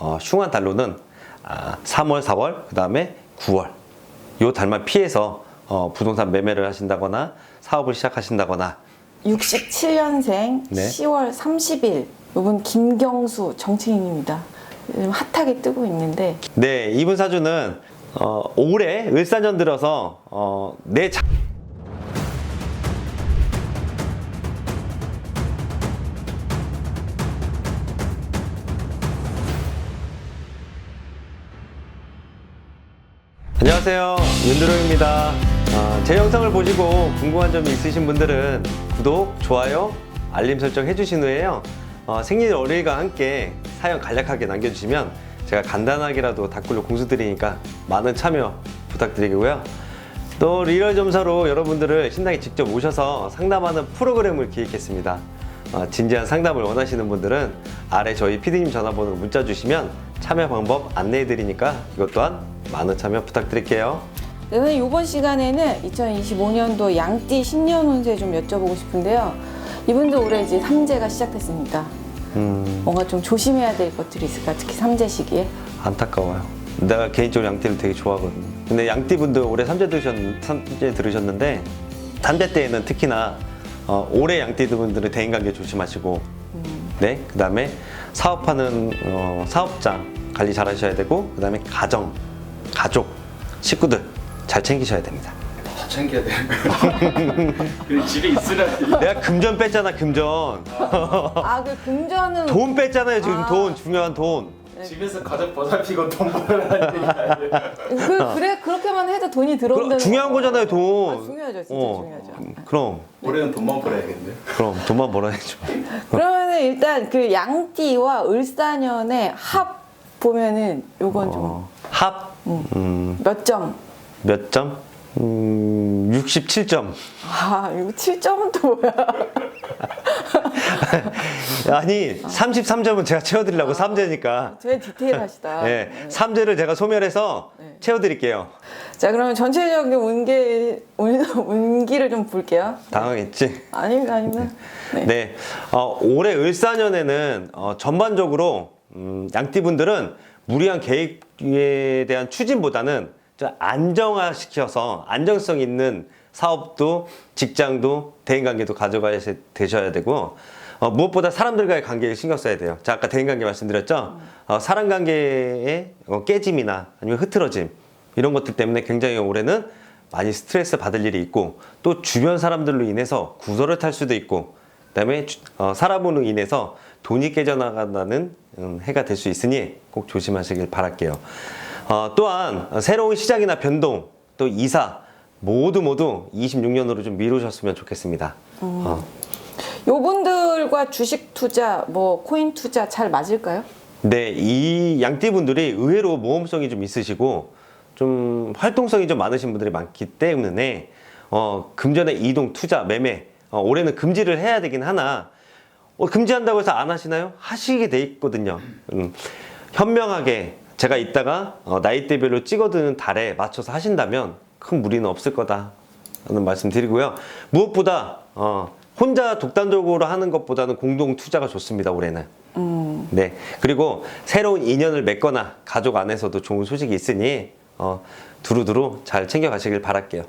어, 흉한 달로는 아, 3월, 4월, 그 다음에 9월 요 달만 피해서 어, 부동산 매매를 하신다거나 사업을 시작하신다거나 67년생 네. 10월 30일 이분 김경수 정치인입니다. 요즘 핫하게 뜨고 있는데 네 이분 사주는 어, 올해 을사년 들어서 어, 내 자... 안녕하세요. 윤드롱입니다. 어, 제 영상을 보시고 궁금한 점이 있으신 분들은 구독, 좋아요, 알림 설정 해주신 후에요. 어, 생일 월일과 함께 사연 간략하게 남겨주시면 제가 간단하게라도 댓글로 공수 드리니까 많은 참여 부탁드리고요. 또 리얼 점사로 여러분들을 신당에 직접 오셔서 상담하는 프로그램을 기획했습니다. 어, 진지한 상담을 원하시는 분들은 아래 저희 PD님 전화번호로 문자 주시면 참여 방법 안내해 드리니까 이것 또한 많은 참여 부탁드릴게요. 저는 이번 시간에는 2025년도 양띠 신년 운세 좀 여쭤보고 싶은데요. 이분도 올해 이제 삼재가 시작됐습니다. 음, 뭔가 좀 조심해야 될 것들이 있을까? 특히 삼재 시기에. 안타까워요. 내가 개인적으로 양띠를 되게 좋아하거든요. 근데 양띠 분들 올해 삼재 들으셨, 삼재 들으셨는데 삼재 때에는 특히나 어, 올해 양띠 분들은 대인관계 조심하시고 네, 그 다음에 사업하는 어, 사업자 관리 잘 하셔야 되고 그 다음에 가정, 가족, 식구들 잘 챙기셔야 됩니다. 다 챙겨야 되는 거예요. 그냥 집에 있으라. 내가 금전 뺐잖아 금전 아, 그 금전은 돈 뺐잖아요 지금 아. 돈 중요한 돈 집에서 가족 보살피고 돈 벌라는 얘기 아니에요. 그, 그래 그렇게만 해도 돈이 그럼 들어온다는 중요한 거. 거잖아요 돈 아, 중요하죠, 진짜 어, 중요하죠. 음, 그럼 올해는 돈만 벌어야겠네요. 그럼 돈만 벌어야죠 그러면은 일단 그 양띠와 을사년의 합 보면은 요건 어, 합좀몇 점? 몇 점? 음, 67점. 아, 이거 7점은 또 뭐야? 아니, 33점은 제가 채워드리려고 삼재니까 되게 디테일하시다. 네, 삼재를 제가 소멸해서 네. 채워드릴게요. 자, 그러면 전체적인 운기, 운, 운기를 좀 볼게요. 당황했지? 아니, 아니면. 네. 네. 어, 올해 을사년에는 어, 전반적으로 음, 양띠분들은 무리한 계획에 대한 추진보다는 좀 안정화시켜서 안정성 있는 사업도 직장도 대인관계도 가져가야 되셔야 되고 어, 무엇보다 사람들과의 관계에 신경 써야 돼요. 자 아까 대인관계 말씀드렸죠. 어, 사람 관계의 어, 깨짐이나 아니면 흐트러짐 이런 것들 때문에 굉장히 올해는 많이 스트레스 받을 일이 있고 또 주변 사람들로 인해서 구설을 탈 수도 있고 그다음에 주- 어, 사람으로 인해서 돈이 깨져나간다는 음, 해가 될 수 있으니 꼭 조심하시길 바랄게요. 어, 또한 어, 새로운 시작이나 변동 또 이사 모두 모두 26년으로 좀 미루셨으면 좋겠습니다. 어, 요분들과 주식 투자, 뭐, 코인 투자 잘 맞을까요? 네, 이 양띠분들이 의외로 모험성이 좀 있으시고 좀 활동성이 좀 많으신 분들이 많기 때문에 어, 금전의 이동, 투자, 매매 어, 올해는 금지를 해야 되긴 하나 어, 금지한다고 해서 안 하시나요? 하시게 돼 있거든요. 음, 현명하게 제가 이따가 어, 나이대별로 찍어드는 달에 맞춰서 하신다면 큰 무리는 없을 거다라는 말씀 드리고요. 무엇보다 어, 혼자 독단적으로 하는 것보다는 공동 투자가 좋습니다. 올해는. 네. 그리고 새로운 인연을 맺거나 가족 안에서도 좋은 소식이 있으니 어, 두루두루 잘 챙겨가시길 바랄게요.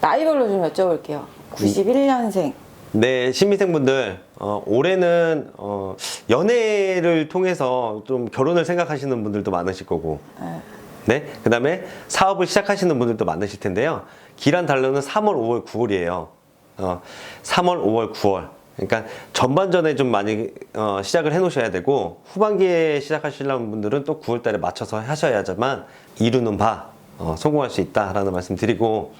나이별로 좀 여쭤볼게요. 91년생. 네, 신미생분들 어, 올해는 어, 연애를 통해서 좀 결혼을 생각하시는 분들도 많으실 거고, 네. 네, 그 다음에 사업을 시작하시는 분들도 많으실 텐데요. 기란 달러는 3월, 5월, 9월이에요. 어, 3월, 5월, 9월. 그러니까 전반전에 좀 많이 어, 시작을 해 놓으셔야 되고 후반기에 시작하시려는 분들은 또 9월 달에 맞춰서 하셔야지만 이루는 바 어, 성공할 수 있다라는 말씀 드리고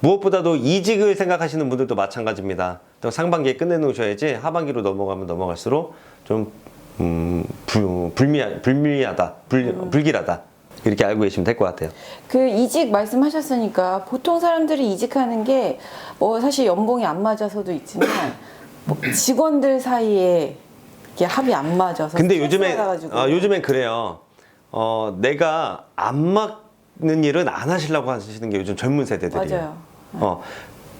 무엇보다도 이직을 생각하시는 분들도 마찬가지입니다. 또 상반기에 끝내놓으셔야지 하반기로 넘어가면 넘어갈수록 좀 음, 불, 불미하, 불미하다, 불, 불길하다 이렇게 알고 계시면 될 것 같아요. 그 이직 말씀하셨으니까 보통 사람들이 이직하는 게 뭐 사실 연봉이 안 맞아서도 있지만 뭐 직원들 사이에 이게 합이 안 맞아서 근데 요즘에. 어, 요즘엔 그래요. 어, 내가 안 맞 는 일은 안 하시려고 하시는 게 요즘 젊은 세대들이에요. 맞아요. 어,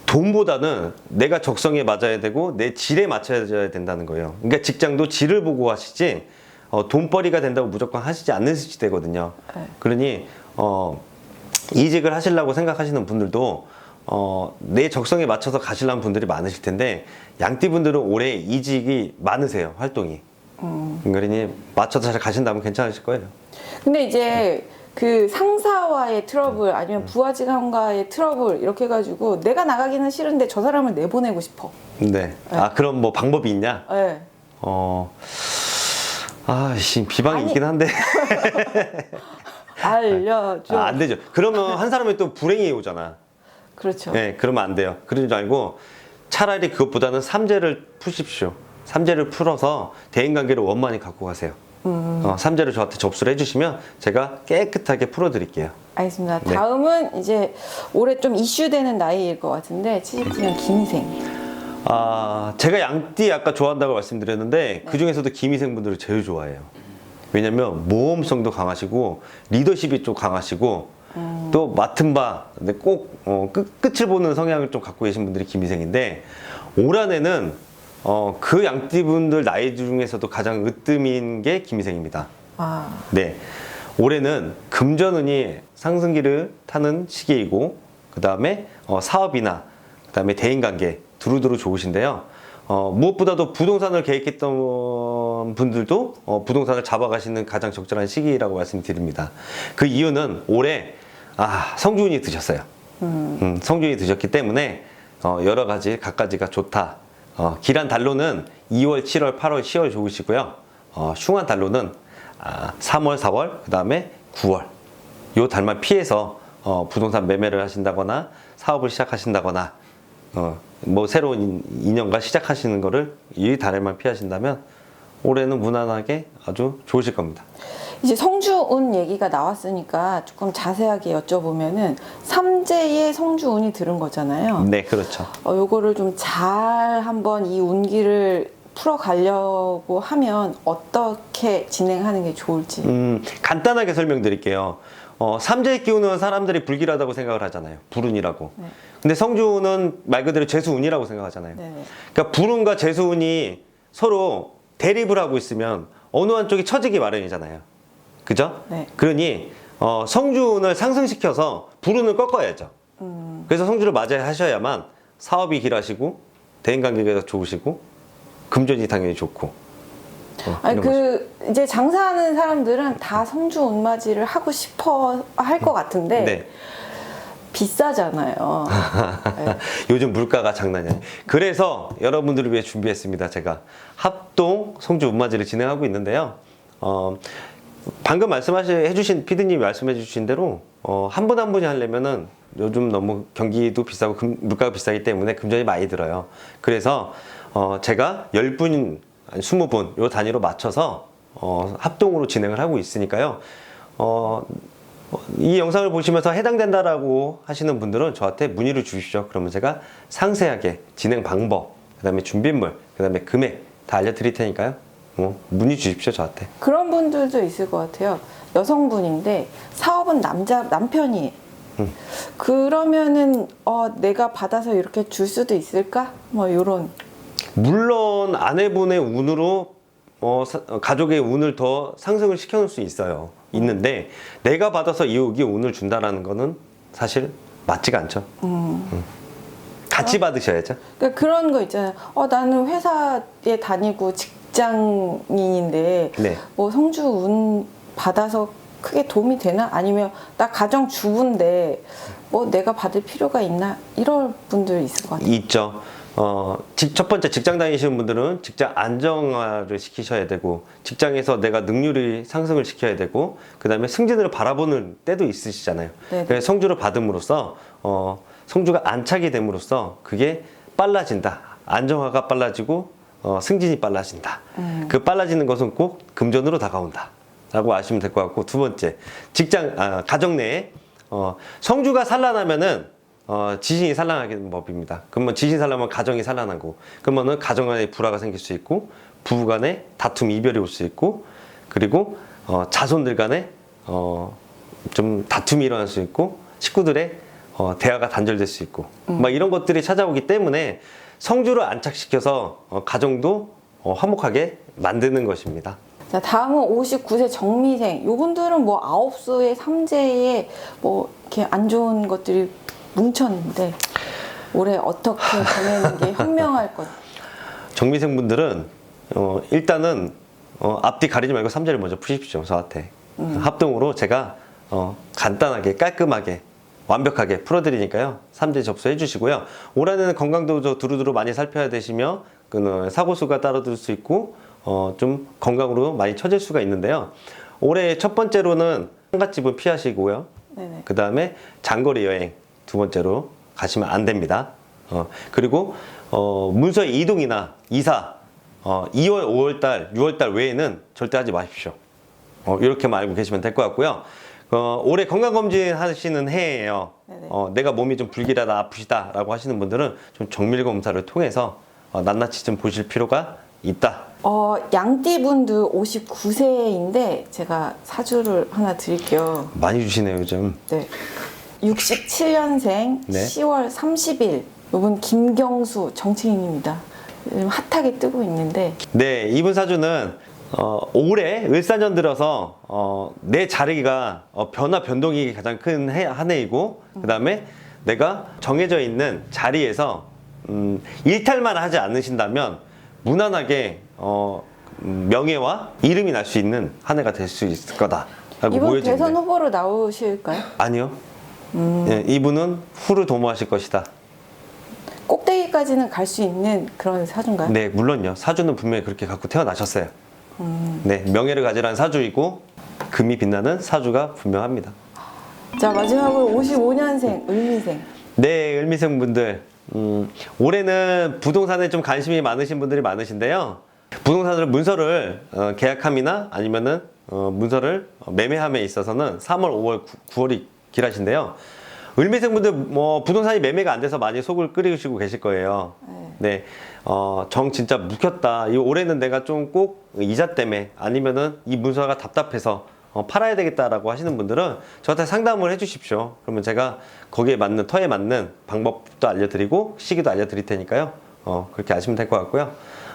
돈보다는 내가 적성에 맞아야 되고 내 질에 맞춰야 된다는 거예요. 그러니까 직장도 질을 보고 하시지 어, 돈벌이가 된다고 무조건 하시지 않는 시대거든요. 네. 그러니 어, 이직을 하시려고 생각하시는 분들도 어, 내 적성에 맞춰서 가시려는 분들이 많으실 텐데 양띠 분들은 올해 이직이 많으세요 활동이. 그러니 맞춰서 잘 가신다면 괜찮으실 거예요. 근데 이제 그 상사와의 트러블 아니면 음. 부하 직원과의 트러블 이렇게 해가지고 내가 나가기는 싫은데 저 사람을 내보내고 싶어. 네. 아 그럼 뭐 방법이 있냐? 네. 어. 아 씨 비방이 아니. 있긴 한데 알려줘. 아, 안 되죠. 그러면 한 사람이 또 불행이 오잖아. 그렇죠. 네, 그러면 안 돼요. 그러지 말고 차라리 그것보다는 삼재를 푸십시오. 삼재를 풀어서 대인 관계를 원만히 갖고 가세요. 음. 어, 삼재를 저한테 접수를 해주시면 제가 깨끗하게 풀어드릴게요. 알겠습니다. 네. 다음은 이제 올해 좀 이슈되는 나이일 것 같은데 79년 김생. 아, 제가 양띠 아까 좋아한다고 말씀드렸는데 그 중에서도 김희생 분들을 제일 좋아해요. 왜냐면 모험성도 강하시고 리더십이 좀 강하시고 또 맡은 바 근데 꼭 어, 끝, 끝을 보는 성향을 좀 갖고 계신 분들이 김희생인데 올 한해는 어, 그 양띠 분들 나이 중에서도 가장 으뜸인 게 김희생입니다. 아, 네. 올해는 금전운이 상승기를 타는 시기이고, 그 다음에 사업이나, 그 다음에 대인관계, 두루두루 좋으신데요. 어, 무엇보다도 부동산을 계획했던 분들도 어, 부동산을 잡아가시는 가장 적절한 시기라고 말씀드립니다. 그 이유는 올해, 아, 성준이 드셨어요. 음, 성준이 드셨기 때문에 어, 여러 가지 각가지가 좋다. 어, 길한 달로는 2월, 7월, 8월, 10월 좋으시고요. 어, 흉한 달로는 아, 3월, 4월, 그 다음에 9월. 요 달만 피해서 어, 부동산 매매를 하신다거나 사업을 시작하신다거나 어, 뭐 새로운 인- 인연과 시작하시는 거를 이 달에만 피하신다면 올해는 무난하게 아주 좋으실 겁니다. 이제 성주운 얘기가 나왔으니까 조금 자세하게 여쭤보면은 삼재의 성주운이 들은 거잖아요. 네, 그렇죠. 어, 요거를 좀 잘 한번 이 운기를 풀어가려고 하면 어떻게 진행하는 게 좋을지. 음, 간단하게 설명드릴게요. 어, 삼재의 기운은 사람들이 불길하다고 생각을 하잖아요. 불운이라고. 네. 근데 성주는 말 그대로 재수운이라고 생각하잖아요. 네네. 그러니까 불운과 재수운이 서로 대립을 하고 있으면 어느 한쪽이 처지기 마련이잖아요. 그죠? 네. 그러니 어, 성주운을 상승시켜서 불운을 꺾어야죠. 음. 그래서 성주를 맞이하셔야만 사업이 길하시고 대인 관계가 좋으시고 금전이 당연히 좋고. 어, 아니 이런 거죠. 그 이제 장사하는 사람들은 다 성주 운맞이를 하고 싶어 할 것 같은데 네. 비싸잖아요. 네. 요즘 물가가 장난이 아니에요. 그래서 여러분들을 위해 준비했습니다. 제가 합동 성주 운마지를 진행하고 있는데요. 어, 방금 말씀하신 해주신 피디님이 말씀해주신 대로 어, 한 분 한 분이 하려면은 요즘 너무 경기도 비싸고 금- 물가가 비싸기 때문에 금전이 많이 들어요. 그래서 어, 제가 10분, 아니 20분 요 단위로 맞춰서 어, 합동으로 진행을 하고 있으니까요. 어, 이 영상을 보시면서 해당된다라고 하시는 분들은 저한테 문의를 주십시오. 그러면 제가 상세하게 진행 방법, 그 다음에 준비물, 그 다음에 금액 다 알려드릴 테니까요. 뭐 문의 주십시오 저한테. 그런 분들도 있을 것 같아요. 여성분인데 사업은 남자 남편이. 음. 그러면은 어, 내가 받아서 이렇게 줄 수도 있을까? 뭐 이런. 물론 아내분의 운으로 어, 사- 어, 가족의 운을 더 상승을 시켜놓을 수 있어요. 있는데 내가 받아서 이욱이 운을 준다라는 거는 사실 맞지가 않죠. 음. 같이 받으셔야죠. 그러니까 그런 거 있잖아요. 어, 나는 회사에 다니고 직장인인데 네. 뭐 성주 운 받아서 크게 도움이 되나? 아니면 나 가정 주부인데 뭐 내가 받을 필요가 있나? 이럴 분들 있을 것 같아요. 있죠. 어, 직- 첫 번째 직장 다니시는 분들은 직장 안정화를 시키셔야 되고 직장에서 내가 능률이 상승을 시켜야 되고 그 다음에 승진을 바라보는 때도 있으시잖아요. 네네. 그래서 성주를 받음으로써 어, 성주가 안착이 됨으로써 그게 빨라진다. 안정화가 빨라지고 어, 승진이 빨라진다. 그 빨라지는 것은 꼭 금전으로 다가온다. 라고 아시면 될 것 같고 두 번째 직장 아, 가정 내에 어, 성주가 산란하면은 어, 지신이 산란하게 되는 법입니다. 그러면 지신 산란하면 가정이 산란하고 그러면은 가정 안에 불화가 생길 수 있고 부부 간에 다툼 이별이 올 수 있고 그리고 어, 자손들 간에 어, 좀 다툼이 일어날 수 있고 식구들의 어, 대화가 단절될 수 있고 막 이런 것들이 찾아오기 때문에 성주를 안착시켜서 어, 가정도 어, 화목하게 만드는 것입니다. 자, 다음은 59세 정미생. 요분들은 뭐 아홉수의 삼재에 뭐 이렇게 안 좋은 것들이 뭉쳤는데 올해 어떻게 보내는 게 현명할 것. 정미생 분들은 어, 일단은 어, 앞뒤 가리지 말고 삼재를 먼저 푸십시오 저한테. 합동으로 제가 어, 간단하게 깔끔하게 완벽하게 풀어드리니까요. 삼재 접수해 주시고요. 올해는 건강도 저 두루두루 많이 살펴야 되시며 그 사고 수가 따라들 수 있고 어, 좀 건강으로 많이 처질 수가 있는데요. 올해 첫 번째로는 상갓집은 피하시고요. 그 다음에 장거리 여행 두 번째로 가시면 안 됩니다. 어, 그리고 어, 문서의 이동이나 이사 어, 2월, 5월 달, 6월 달 외에는 절대 하지 마십시오. 어, 이렇게만 알고 계시면 될 것 같고요. 어, 올해 건강검진 하시는 해예요. 어, 내가 몸이 좀 불길하다, 아프시다 라고 하시는 분들은 좀 정밀 검사를 통해서 어, 낱낱이 좀 보실 필요가 있다. 어, 양띠분들 59세인데 제가 사주를 하나 드릴게요. 많이 주시네요, 요즘. 네. 67년생 네. 10월 30일. 요분 김경수 정치인입니다. 요즘 핫하게 뜨고 있는데 네, 이분 사주는 어, 올해 을사년 들어서 어, 내 자리가 어, 변화 변동이 가장 큰 해, 한 해이고 그 다음에 내가 정해져 있는 자리에서 음, 일탈만 하지 않으신다면 무난하게 어, 음, 명예와 이름이 날 수 있는 한 해가 될 수 있을 거다 라고 이분 보여지는데 대선 후보로 나오실까요? 아니요. 음. 예, 이분은 후를 도모하실 것이다. 꼭대기까지는 갈 수 있는 그런 사주인가요? 네, 물론요. 사주는 분명히 그렇게 갖고 태어나셨어요. 음. 네, 명예를 가지라는 사주이고 금이 빛나는 사주가 분명합니다. 자 마지막으로 55년생 을미생. 네, 을미생 분들. 음, 올해는 부동산에 좀 관심이 많으신 분들이 많으신데요. 부동산으로 문서를 어, 계약함이나 아니면은 어, 문서를 매매함에 있어서는 3월, 5월, 9, 월이 길하신데요. 을미생 분들 뭐 부동산이 매매가 안 돼서 많이 속을 끓이시고 계실 거예요. 네, 어, 정 진짜 묵혔다. 이 올해는 내가 좀 꼭 이자 때문에 아니면은 이 문서가 답답해서 어, 팔아야 되겠다라고 하시는 분들은 저한테 상담을 해 주십시오. 그러면 제가 거기에 맞는 터에 맞는 방법도 알려드리고 시기도 알려드릴 테니까요. 어, 그렇게 아시면 될 것 같고요.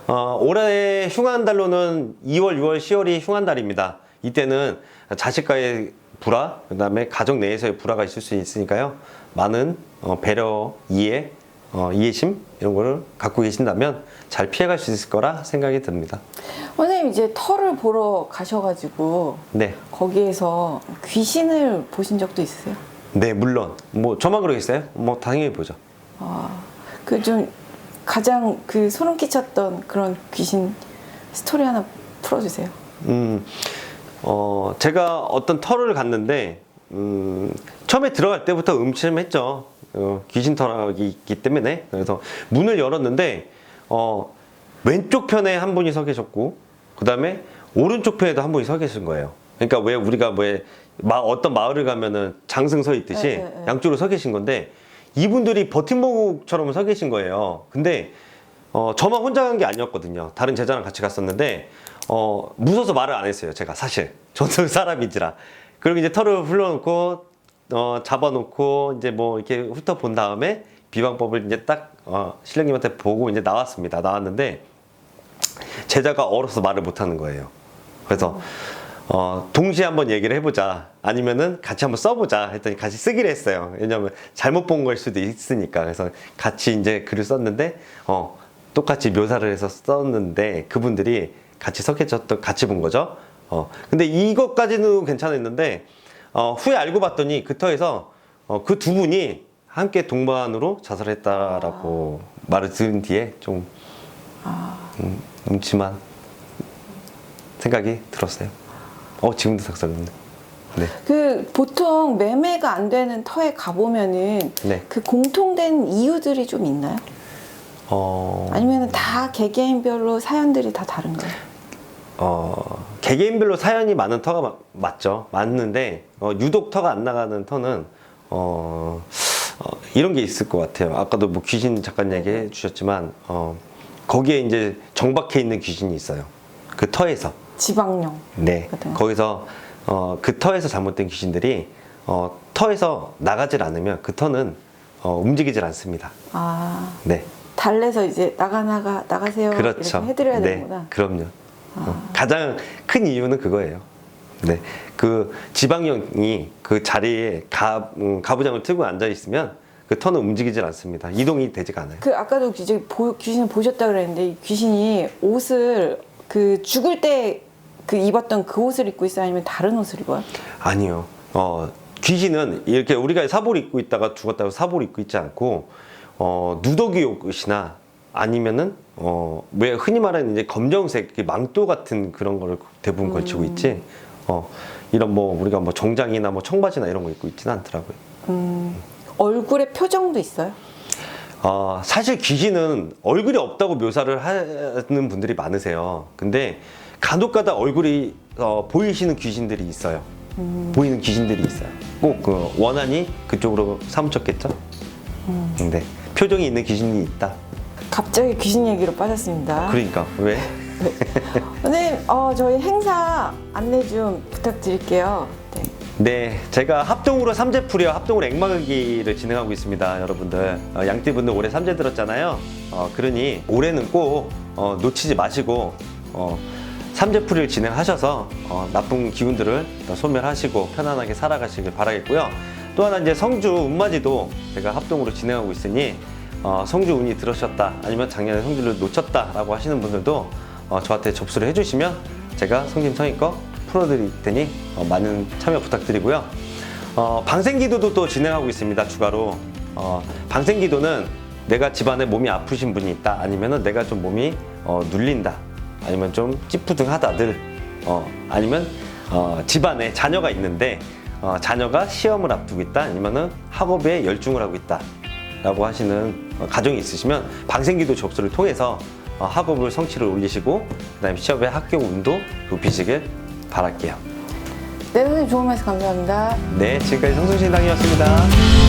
어, 올해 흉한 달로는 2월, 6월, 10월이 흉한 달입니다. 이때는 자식과의 불화, 그 다음에 가족 내에서의 불화가 있을 수 있으니까요. 많은 어, 배려, 이해, 어, 이해심 이런 거를 갖고 계신다면 잘 피해갈 수 있을 거라 생각이 듭니다. 선생님 이제 터를 보러 가셔가지고 네. 거기에서 귀신을 보신 적도 있으세요? 네, 물론. 뭐, 저만 그러겠어요? 뭐, 당연히 보죠. 그 좀 가장 그 소름 끼쳤던 그런 귀신 스토리 하나 풀어주세요. 음, 어, 제가 어떤 터를 갔는데, 음, 처음에 들어갈 때부터 음침했죠. 어, 귀신 터라기 있기 때문에. 그래서 문을 열었는데, 어, 왼쪽 편에 한 분이 서 계셨고, 그 다음에 오른쪽 편에도 한 분이 서 계신 거예요. 그러니까 왜 우리가 왜, 마, 어떤 마을을 가면은 장승 서 있듯이 네, 네, 네. 양쪽으로 서 계신 건데, 이분들이 버팀목처럼 서 계신 거예요. 근데, 어, 저만 혼자 간 게 아니었거든요. 다른 제자랑 같이 갔었는데, 어, 무서워서 말을 안 했어요. 제가 사실. 저도 사람인지라. 그리고 이제 털을 흘러놓고, 어, 잡아놓고, 이제 뭐 이렇게 훑어본 다음에 비방법을 이제 딱, 어, 신령님한테 보고 이제 나왔습니다. 나왔는데, 제자가 얼어서 말을 못 하는 거예요. 그래서, 어, 동시에 한번 얘기를 해보자. 아니면은 같이 한번 써보자. 했더니 같이 쓰기로 했어요. 왜냐면 잘못 본 걸 수도 있으니까. 그래서 같이 이제 글을 썼는데, 어, 똑같이 묘사를 해서 썼는데, 그분들이 같이 섞여졌던, 같이 본 거죠. 어, 근데 이것까지는 괜찮았는데, 어, 후에 알고 봤더니 그 터에서 어, 그 두 분이 함께 동반으로 자살했다라고 말을 들은 뒤에 좀 음, 음침한 생각이 들었어요. 어, 지금도 삭살났네. 네. 그 보통 매매가 안 되는 터에 가보면은 네. 그 공통된 이유들이 좀 있나요? 어, 아니면 다 개개인별로 사연들이 다 다른가요? 어, 개개인별로 사연이 많은 터가 마- 맞죠. 맞는데, 어, 유독 터가 안 나가는 터는, 어, 어, 이런 게 있을 것 같아요. 아까도 뭐 귀신 잠깐 얘기해 주셨지만, 어, 거기에 이제 정박해 있는 귀신이 있어요. 그 터에서. 지방령. 네. 거. 거기서, 어, 그 터에서 잘못된 귀신들이, 어, 터에서 나가질 않으면 그 터는, 어, 움직이질 않습니다. 아 네. 달래서 이제 나가 나가 나가세요. 그렇죠. 이렇게 해드려야 네. 되는구나. 그럼요. 어, 가장 큰 이유는 그거예요. 네, 그 지방령이 그 자리에 가, 음, 가부장을 틀고 앉아 있으면 그 턴은 움직이질 않습니다. 이동이 되지가 않아요. 그 아까도 이제 보, 귀신을 보셨다 그랬는데 이 귀신이 옷을 그 죽을 때 그 입었던 그 옷을 입고 있어요 아니면 다른 옷을 입어요? 아니요. 어, 귀신은 이렇게 우리가 사복 입고 있다가 죽었다고 사복 입고 있지 않고 어, 누더기 옷이나 아니면은 어, 왜 흔히 말하는 이제 검정색 그 망토 같은 그런 거를 대부분 걸치고 있지. 어, 이런 뭐 우리가 뭐 정장이나 뭐 청바지나 이런 거 입고 있지는 않더라고요. 음, 얼굴에 표정도 있어요? 어, 사실 귀신은 얼굴이 없다고 묘사를 하는 분들이 많으세요. 근데 간혹가다 얼굴이 어, 보이시는 귀신들이 있어요. 보이는 귀신들이 있어요. 꼭 그 원한이 그쪽으로 사무쳤겠죠? 근데 표정이 있는 귀신이 있다. 갑자기 귀신 얘기로 빠졌습니다. 그러니까 왜? 선생님, 어, 저희 행사 안내 좀 부탁드릴게요. 네. 네, 제가 합동으로 삼재풀이와 합동으로 액막기를 진행하고 있습니다, 여러분들. 어, 양띠분들 올해 삼재 들었잖아요. 어, 그러니 올해는 꼭 어, 놓치지 마시고 어, 삼재풀이를 진행하셔서 어, 나쁜 기운들을 다 소멸하시고 편안하게 살아가시길 바라겠고요. 또 하나 이제 성주 운마지도 제가 합동으로 진행하고 있으니 어, 성주 운이 들으셨다 아니면 작년에 성주를 놓쳤다라고 하시는 분들도 어, 저한테 접수를 해주시면 제가 성심 성의껏 풀어드릴 테니 어, 많은 참여 부탁드리고요. 어, 방생기도도 또 진행하고 있습니다. 추가로 어, 방생기도는 내가 집안에 몸이 아프신 분이 있다 아니면은 내가 좀 몸이 어, 눌린다 아니면 좀 찌푸둥하다들 어, 아니면 어, 집안에 자녀가 있는데 어, 자녀가 시험을 앞두고 있다 아니면은 학업에 열중을 하고 있다 라고 하시는 어, 가정이 있으시면 방생기도 접수를 통해서 어, 학업을 성취를 올리시고 그다음에 시험에 합격 운도 높이시길 바랄게요. 네, 선생님 좋은 말씀 감사합니다. 네, 지금까지 성순신당이었습니다.